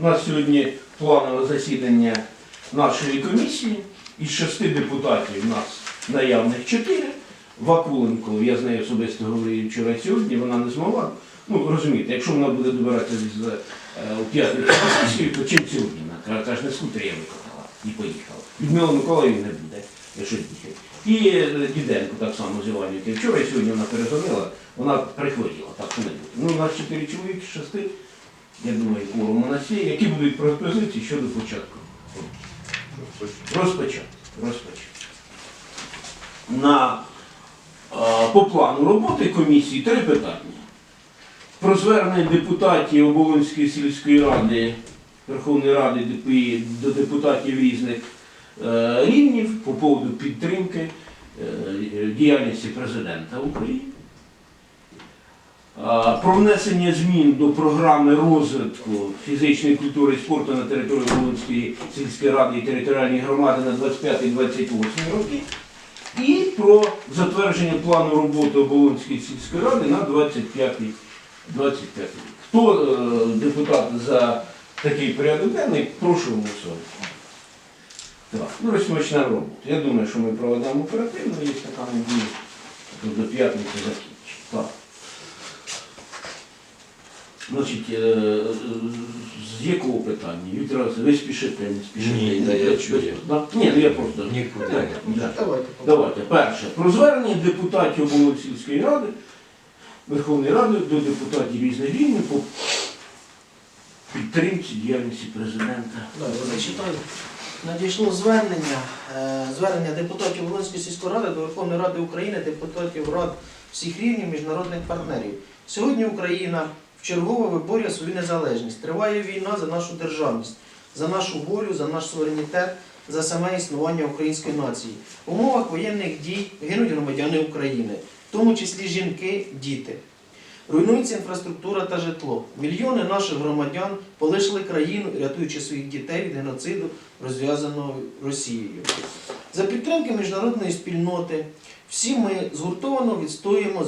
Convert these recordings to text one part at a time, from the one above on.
У нас сьогодні планове засідання нашої комісії. Із шести депутатів у нас наявних чотири. Вакуленко, я з нею особисто говорив вчора сьогодні, вона не змогла. Ну, розумієте, якщо вона буде добиратися з, е, п'ятницю сесію, то чим сьогодні? Вона «Та ж не скутер я виконала і поїхала. Людмила Миколаївна не буде, якщо їхати. І е, Діденко так само з Іванівки. Вчора і сьогодні вона перезвонила, вона прихворіла, так що не буде. Ну, у нас чотири чоловіки шести, я думаю, кворум у. Які будуть пропозиції щодо початку? Розпочати. Розпочати. На, а, по плану роботи комісії три питання. Про звернення депутатів Оболонської сільської ради, Верховної Ради ДПІ до депутатів різних е, рівнів по поводу підтримки е, діяльності президента України. Про внесення змін до програми розвитку фізичної культури і спорту на території Волинської сільської ради і територіальної громади на 25-28 роки. І про затвердження плану роботи Оболонської сільської ради на 25 25 рік. Хто е, депутат за такий порядок денний, прошу голосувати. Так, ну розпочнемо роботу. Я думаю, що ми проведемо оперативно, є така надія, до п'ятниці закінчимо. Значить, е, з якого питання? Віктор Васильович, ви спішите, не спішите? Ні, та я чую. Ні, ну я просто. Нікуди. Так, да. Давайте. Давайте. Перше. Про звернення депутатів Оболонцівської ради, Верховної Ради до депутатів різних рівнів по підтримці діяльності президента. Да, я зачитаю. Надійшло звернення, е, звернення депутатів Волинської сільської ради до Верховної Ради України, депутатів рад всіх рівнів міжнародних партнерів. Сьогодні Україна вчергове виборює свою незалежність. Триває війна за нашу державність, за нашу волю, за наш суверенітет, за саме існування української нації. В умовах воєнних дій гинуть громадяни України, в тому числі жінки, діти. Руйнується інфраструктура та житло. Мільйони наших громадян полишили країну, рятуючи своїх дітей від геноциду, розв'язаного Росією. За підтримки міжнародної спільноти всі ми згуртовано відстоюємо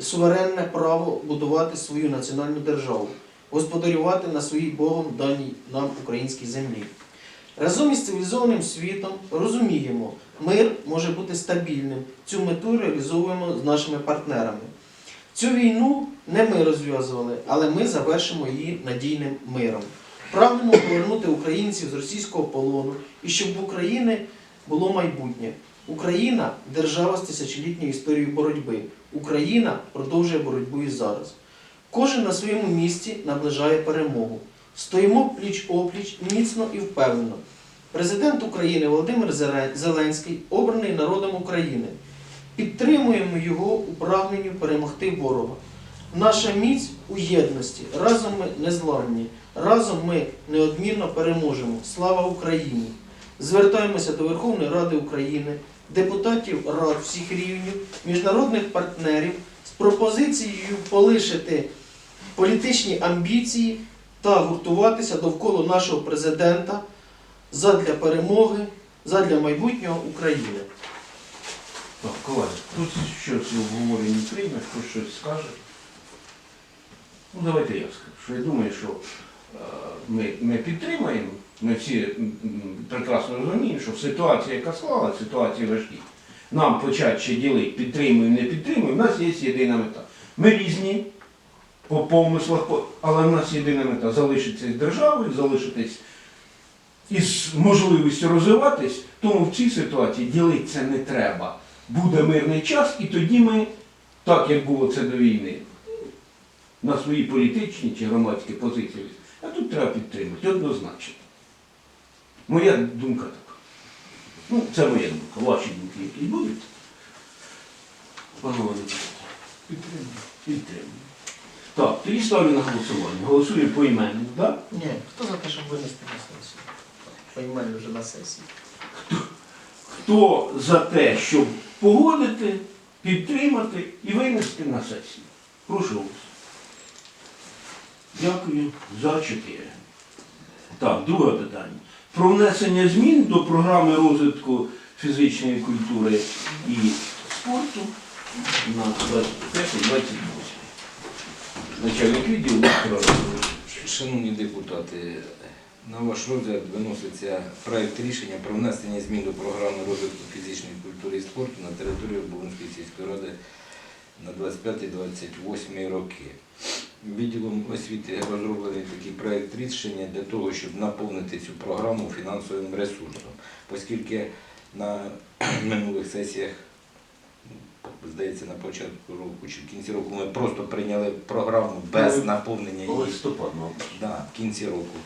суверенне право будувати свою національну державу, господарювати на своїй Богом даній нам українській землі. Разом із цивілізованим світом розуміємо, мир може бути стабільним. Цю мету реалізовуємо з нашими партнерами. Цю війну не ми розв'язували, але ми завершимо її надійним миром. Прагнемо повернути українців з російського полону і щоб в Україні було майбутнє. Україна держава з тисячолітньою історією боротьби. Україна продовжує боротьбу і зараз. Кожен на своєму місці наближає перемогу. Стоїмо пліч опліч міцно і впевнено. Президент України Володимир Зеленський обраний народом України. Підтримуємо його у прагненню перемогти ворога. Наша міць у єдності. Разом ми незламні. Разом ми неодмінно переможемо. Слава Україні! Звертаємося до Верховної Ради України, депутатів рад всіх рівнів, міжнародних партнерів з пропозицією полишити політичні амбіції та гуртуватися довкола нашого президента задля перемоги, задля майбутнього України. Так, колеги, хтось щось в обговоренні прийме, хтось щось скаже. Ну, давайте я скажу, що я думаю, що ми, ми підтримаємо, ми всі прекрасно розуміємо, що в ситуації, яка склалася, ситуація важкі. Нам почати ще ділити, підтримуємо, не підтримуємо, у нас є єдина мета. Ми різні по помислах, але в нас єдина мета залишитися з державою, залишитись із можливістю розвиватись, тому в цій ситуації ділитися не треба. Буде мирний час, і тоді ми, так як було це до війни, на свої політичні чи громадські позиції. А тут треба підтримати, однозначно. Моя думка така. Ну, це моя думка. Ваші думки які будуть. Панове депутати. Підтримуємо. Підтримуємо. Так, тоді ставлю на голосування. Голосуємо по імену, так? Ні, хто за те, щоб винести на сесію? Поймали вже на сесії. Хто за те, щоб погодити, підтримати і винести на сесію? Прошу голосувати. Дякую. За чотири. Так, друге питання. Про внесення змін до програми розвитку фізичної культури і спорту на 25-28. Начальник відділу Шановні депутати, на ваш розгляд виноситься проект рішення про внесення змін до програми розвитку фізичної культури і спорту на території Оболонської сільської ради на 25-28 роки. Відділом освіти розроблений такий проект рішення для того, щоб наповнити цю програму фінансовим ресурсом, оскільки на минулих сесіях, ну, здається, на початку року чи в кінці року ми просто прийняли програму без Ну, наповнення її. Листопад, да, в кінці року.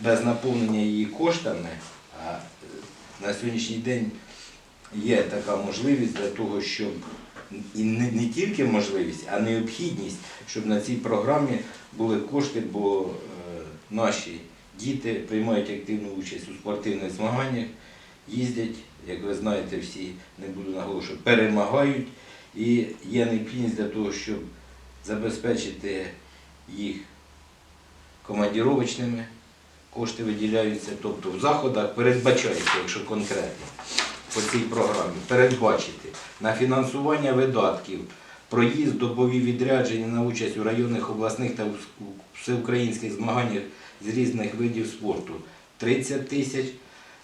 Без наповнення її коштами, а е, на сьогоднішній день є така можливість для того, щоб і не, не тільки можливість, а необхідність, щоб на цій програмі були кошти, бо е, наші діти приймають активну участь у спортивних змаганнях, їздять, як ви знаєте, всі не буду наголошувати, перемагають. І є необхідність для того, щоб забезпечити їх командіровочними, кошти виділяються, тобто в заходах передбачається, якщо конкретно по цій програмі, передбачити на фінансування видатків, проїзд, добові відрядження на участь у районних, обласних та всеукраїнських змаганнях з різних видів спорту. 30 тисяч,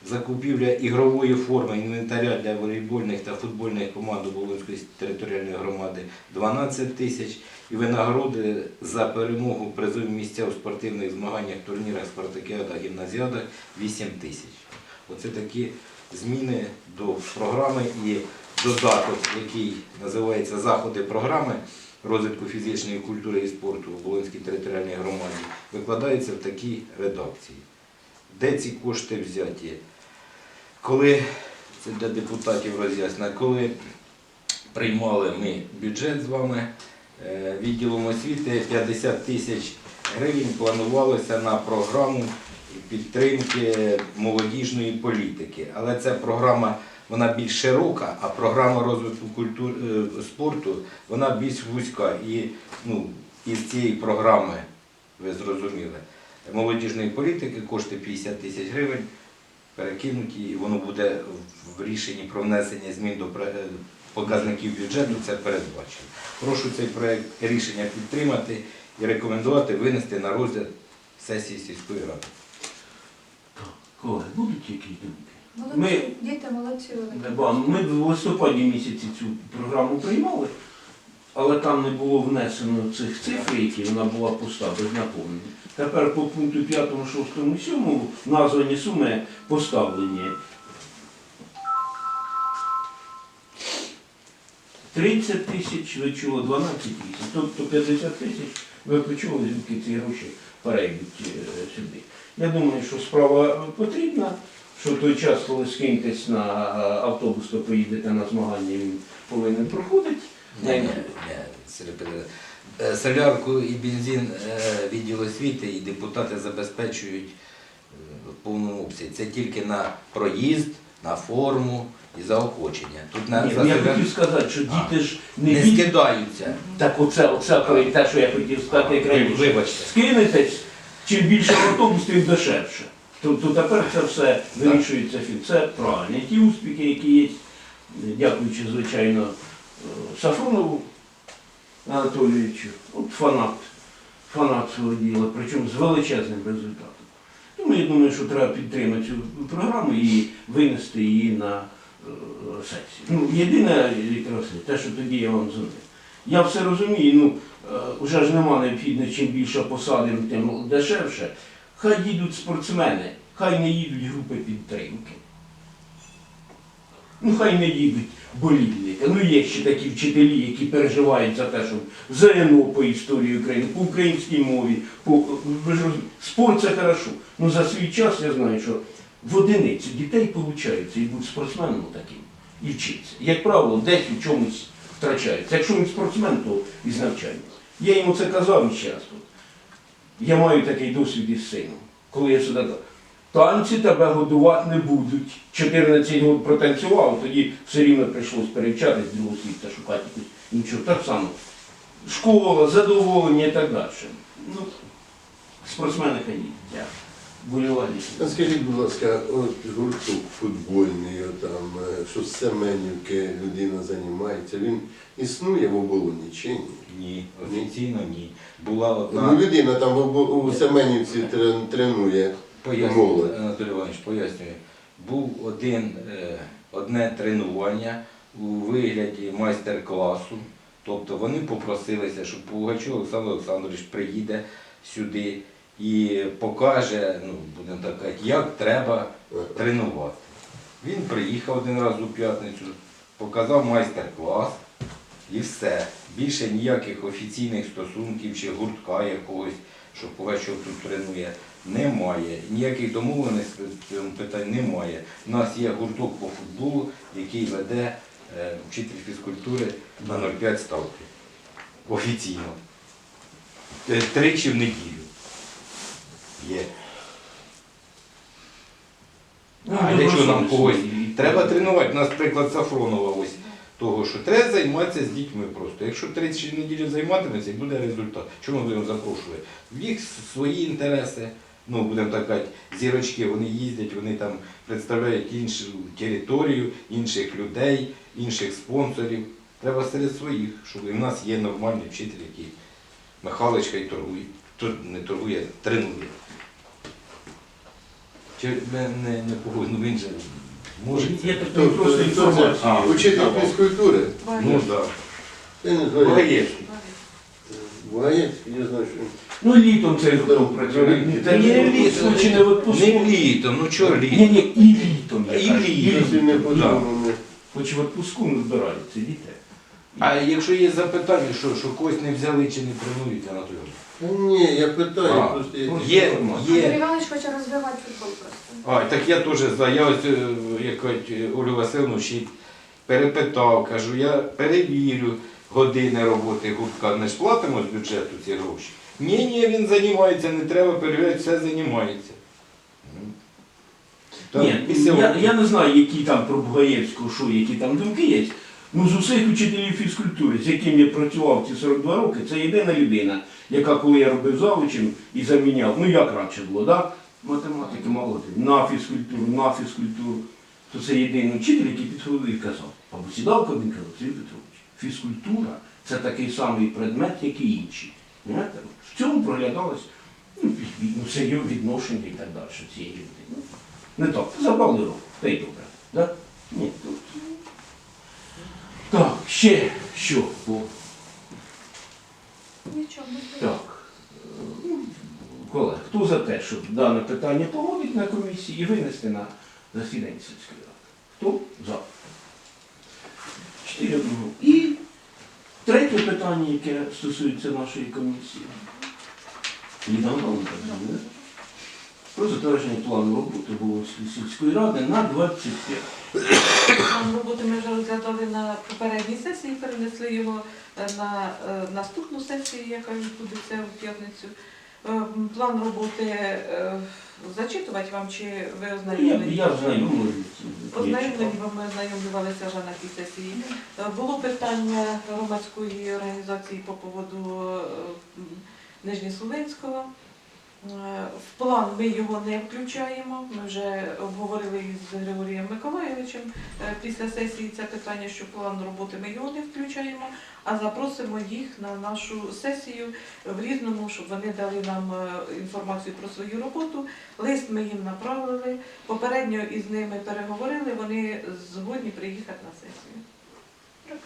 закупівля ігрової форми інвентаря для волейбольних та футбольних команд Оболонської територіальної громади 12 тисяч. І винагороди за перемогу призові місця у спортивних змаганнях, турнірах, спартакіадах, гімназіадах 8 тисяч. Оце такі зміни до програми і додаток, який називається Заходи програми розвитку фізичної культури і спорту в Волинській територіальній громаді, викладаються в такій редакції. Де ці кошти взяті? Коли це для депутатів роз'яснено, коли приймали ми бюджет з вами е, відділом освіти 50 тисяч гривень планувалося на програму підтримки молодіжної політики. Але ця програма вона більш широка, а програма розвитку культури е, спорту вона більш вузька. І ну, із цієї програми, ви зрозуміли, молодіжної політики кошти 50 тисяч гривень перекинуті, і воно буде в рішенні про внесення змін до показників бюджету, це передбачено. Прошу цей проект рішення підтримати і рекомендувати винести на розгляд сесії сільської ради. Колеги, будуть якісь думки? Молодці, Ми- діти молодці великі. Ба, Ми в листопаді місяці цю програму приймали, але там не було внесено цих цифр, які вона була пуста, без наповнення. Тепер по пункту 5, 6, 7 названі суми поставлені. 30 тисяч, ви чули, 12 тисяч, тобто 50 тисяч, ви почули, звідки ці гроші перейдуть е, сюди. Я думаю, що справа потрібна, що той час, коли скиньтесь на е, автобус, то поїдете на змагання, він повинен проходити. Ні, ні, ні. Е, Солярку і бензин відділ освіти і депутати забезпечують в повному обсязі. Це тільки на проїзд, на форму і заохочення. Тут на Ні, за я хотів сказати, що А. діти ж не, не від... скидаються. Так оце, оце те, що я хотів сказати як раніше. Вибачте. Скинетесь, чим більше автобус, тим дешевше. Тобто тепер це все вирішується фі- Це правильно. І Ті успіхи, які є, дякуючи, звичайно, е, Сафронову Анатолійовичу, от фанат, фанат свого діла, причому з величезним результатом. Тому я думаю, що треба підтримати цю програму і винести її на е, сесію. Ну, єдине, Віктор те, що тоді я вам дзвонив. Я все розумію, ну е, вже ж нема необхідно, чим більше посадимо, тим дешевше. Хай їдуть спортсмени, хай не їдуть групи підтримки. Ну, хай не їдуть болільники. Ну, є ще такі вчителі, які переживають за те, щоб ЗНО по історії України, по українській мові, по спорт це хорошо. Ну за свій час я знаю, що в одиницю дітей получаються і будуть спортсменом таким і вчиться. Як правило, десь у чомусь втрачаються. Якщо він спортсмен, то із навчання. Я йому це казав ще раз. Я маю такий досвід із сином. Коли я сюди танці тебе годувати не будуть. 14 років протанцював, тоді все рівно прийшлось перевчатись з другого світу, шукати якусь нічого. Так само. Школа, задоволення і так далі. Ну, спортсмени хай їдуть. болівальників. Скажіть, будь ласка, от гурток футбольний, от там, е, що з Семенівки людина займається, він існує в оболоні чи ні? Ні, офіційно ні. Була Ну, людина там у Семенівці тренує. Пояснюю, Анатолій Іванович, пояснюю. Був один, е, одне тренування у вигляді майстер-класу. Тобто вони попросилися, щоб Пугачов Олександр Олександрович приїде сюди і покаже, ну, будемо так казати, як треба тренувати. Він приїхав один раз у п'ятницю, показав майстер-клас і все. Більше ніяких офіційних стосунків чи гуртка якогось, що Пугачов тут тренує, немає. Ніяких домовленостей питанні немає. У нас є гурток по футболу, який веде е, вчитель фізкультури на 0,5 ставки. Офіційно. Е, Тричі в неділю. Є. Ну, А для чого нам когось? Треба тренувати. У нас приклад Сафронова ось того, що треба займатися з дітьми просто. Якщо 30 неділі займатиметься, буде результат. Чому ми будемо запрошувати? В їх свої інтереси, ну будемо так казати, зірочки, вони їздять, вони там представляють іншу територію, інших людей, інших спонсорів. Треба серед своїх, щоб в нас є нормальний вчитель, який Михайловичка і торгує. Тут не торгує, тренує. Чи не, не, не погодь, ну він же може. Є Хто- така просто хто це? інформація. А, Учитель фізкультури? Ну так. Я не знаю. Гаєшки. Гаєцький, я знаю, що. Ну літом цей гурток працює. Це не літом, чи не в. Не літом, ну чого Ні, літом? ні, і літом. я І кажу, літом. Якщо не Да. Хоч в отпуску не збираються, діти. А якщо є запитання, що, що когось не взяли чи не тренують, Анатолій? Ні, я питаю, А, просто я- ну, Є, Андрій є. Іванович хоче розвивати футбол просто. А, так я теж за. Я ось е, як кажуть, е, Олю Васильовну вчить, перепитав, кажу, я перевірю години роботи гуртка. Не ж платимо з бюджету ці гроші. Ні, ні, він займається, не треба перевіряти, все займається. Ну, так, Ні, після я, я не знаю, які там про Бугаєвську, що, які там думки є. Ну, з усіх учителів фізкультури, з яким я працював ці 42 роки, це єдина людина, яка, коли я робив завучем і заміняв, ну як раніше було, да? математики, молоді, на фізкультуру, на фізкультуру, то це єдиний вчитель, який підходив і казав, або сідав кабін казав, Сергій Петрович, фізкультура це такий самий предмет, як і інші. Знаєте? В цьому проглядалось ну, від- ну, відношення і так далі цієї людини. Ну, не так, забрали руку, та й добре. Да? Ні, тут. Так, ще що? Так. Колеги, хто за те, щоб дане питання погодити на комісії і винести на засідання сільської ради? Хто за? Чотири одного. І третє питання, яке стосується нашої комісії. Ліда Антоновна, не? Про затвердження плану роботи Волинської сільської ради на 25 План роботи ми вже розглядали на попередній сесії, перенесли його е, на е, наступну сесію, яка відбудеться в п'ятницю. Е, План роботи е, зачитувати вам чи ви Я, ознайомлені? я знайомий. Ознайомлені, бо ми ознайомлювалися вже на тій сесії. Е, Було питання громадської організації по поводу е, м, Нижньосулинського. Е, В план ми його не включаємо. Ми вже обговорили із Григорієм Миколайовичем е, після сесії це питання, що план роботи ми його не включаємо, а запросимо їх на нашу сесію в різному, щоб вони дали нам е, інформацію про свою роботу. Лист ми їм направили. Попередньо із ними переговорили, вони згодні приїхати на сесію. Ну,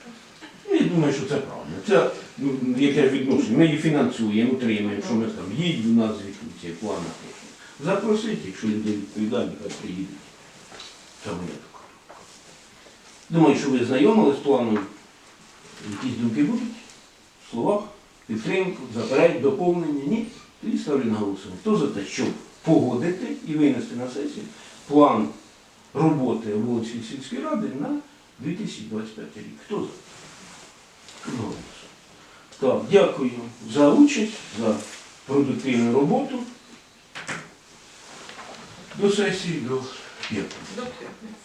Я думаю, що це правильно. Це ну, яке відношення. Ми її фінансуємо, утримуємо, що ми там їдь до нас звідти план напишемо. Запросити, якщо люди відповідальні, хай приїдуть. Це моя така. Думаю, що ви знайомились з планом. Якісь думки будуть? В словах, підтримку, заперечення, доповнення? Ні? Тоді ставлю на. Хто за те, щоб погодити і винести на сесію план роботи Волинської сільської ради на 2025 рік? Хто за? Так, дякую за участь, за продуктивну роботу. До сесії. До п'ятниці.